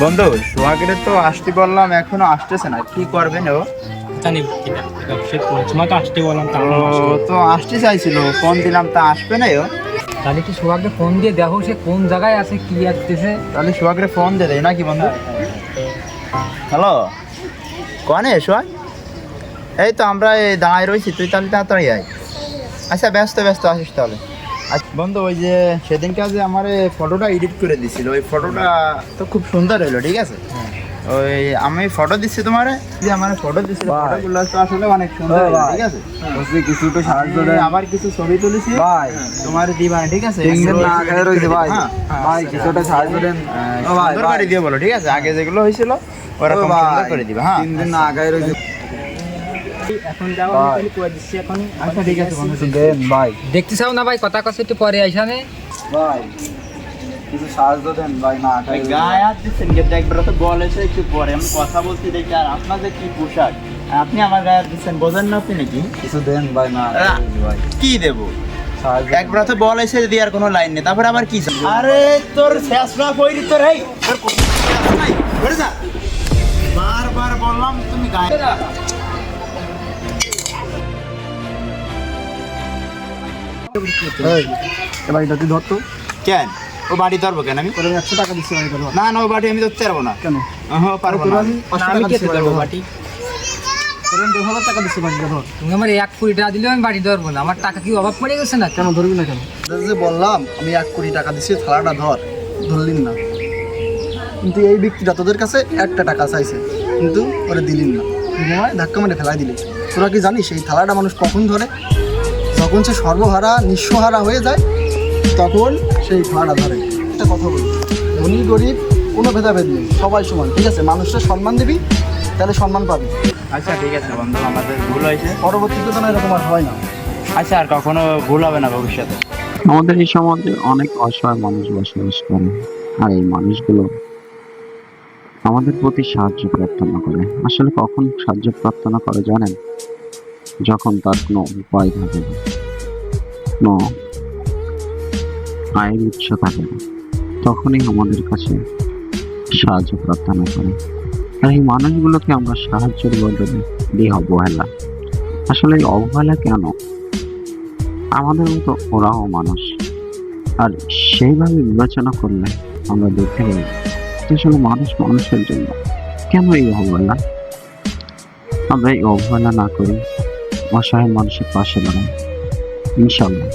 বন্ধু সোহাগের তো আসতে বললাম এখনও আসতেছে না। কি করবেন ও? জানি কিনা সে পরিচয় তো আসতে বললাম তো আসতে চাইছিল ফোন দিলাম তা আসবে না ও? তাহলে কি সোহাগকে ফোন দিয়ে দেখো সে কোন জায়গায় আছে কি আসতেছে? তাহলে সোহাগের ফোন দে দেয় নাকি বন্ধু? হ্যালো? কনে সোহাগ? এই তো আমরা এই দাঁড়ায় রয়েছি তুই তাহলে তাড়াতাড়ি আয়। আচ্ছা ব্যস্ত ব্যস্ত আসিস তাহলে। বন্ধু ওই যে সেদিনকে যে আমার ফটোটা এডিট করে দিছিল ওই ফটোটা তো খুব সুন্দর হলো ঠিক আছে? ওই আমি ফটো দিচ্ছি তোমার যে আমার ফটো দিচ্ছিল ফটোগুলো তো আসলে অনেক সুন্দর ঠিক আছে? বলছি কিছু তো সাহায্য আবার কিছু ছবি তুলেছি। ভাই। তোমার দিবানে ঠিক আছে? না খেয়ে রয়েছে ভাই। হ্যাঁ, হ্যাঁ, ভাই আচ্ছা, কিছুটা সাহায্য দেন। ভাই, সুন্দর করে দিয়ে বলো ঠিক আছে? আগে যেগুলো হয়েছিল ওরকম সুন্দর করে দিবা হ্যাঁ। তিন দিন না আগায় রয়েছে। এখন দিচ্ছি এখন আচ্ছা ঠিক আছে বন্ধু দেন ভাই। দেখতে চাও না ভাই কথা কথা একটু পরে আইসানে ভাই কিছু সাহায্য দেন ভাই না গায়ে হাত দিচ্ছেন কিন্তু একবার তো বলেছে একটু পরে আমি কথা বলতে দেখি আর আপনার যে কি পোশাক আপনি আমার গায়ে দিচ্ছেন বোঝেন না আপনি নাকি? কিছু দেন ভাই না ভাই কি দেবো? একবার তো বল এসে যদি আর কোনো লাইন নেই তারপরে আবার কি আরে তোর শেষ না কইরি তোর এই তোর। বারবার বললাম তুমি গায়ে তুই ধরতো কেন? ও বাড়ি ধরবো কেন আমি? একশো টাকা দিচ্ছি ভাই ধর। না না ও বাড়ি আমি ধরতে পারব না। কেন? হ্যাঁ পারব না। আমি বাটি দু হাজার টাকা দিচ্ছি ধর। তুমি আমার এক কোটি টাকা দিলেও আমি বাড়ি ধরবো না। আমার টাকা কি অভাব পড়ে গেছে না কেন ধরবি না কেন? যে বললাম আমি এক কোটি টাকা দিচ্ছি থালাটা ধর। ধরলিন না। কিন্তু এই ব্যক্তিটা তোদের কাছে একটা টাকা চাইছে কিন্তু ওরা দিলিন না। ধাক্কা মেরে ফেলাই দিলি। তোরা কি জানিস এই থালাটা মানুষ কখন ধরে? যখন সে সর্বহারা নিঃস্বহারা হয়ে যায় তখন সেই থালাটা ধরে। একটা কথা বলি ধনী গরিব কোনো ভেদাভেদ নেই সবাই সমান ঠিক আছে? মানুষটা সম্মান দিবি তাহলে সম্মান পাবি। আচ্ছা ঠিক আছে বন্ধু আমাদের ভুল হয়েছে। পরবর্তীতে যেন এরকম আর হয় না। আচ্ছা আর কখনো ভুল হবে না ভবিষ্যতে? আমাদের এই সমাজে অনেক অসহায় মানুষ বসবাস করে আর এই মানুষগুলো আমাদের প্রতি সাহায্য প্রার্থনা করে। আসলে কখন সাহায্য প্রার্থনা করে জানেন? যখন তার কোনো উপায় থাকে না। কোনো আয়ের উৎস থাকে না। তখনই আমাদের কাছে সাহায্য প্রার্থনা করে। আর এই মানুষগুলোকে আমরা সাহায্যের বদলে দিই অবহেলা। আসলে এই অবহেলা কেন? আমাদের মতো ওরাও মানুষ। আর সেইভাবে বিবেচনা করলে আমরা দেখতে পাই আসলে মানুষ মানুষের জন্য কেন এই অবহেলা? আমরা এই অবহেলা না করি অসহায় মানুষের পাশে দাঁড়াই। ইনশাল্লাহ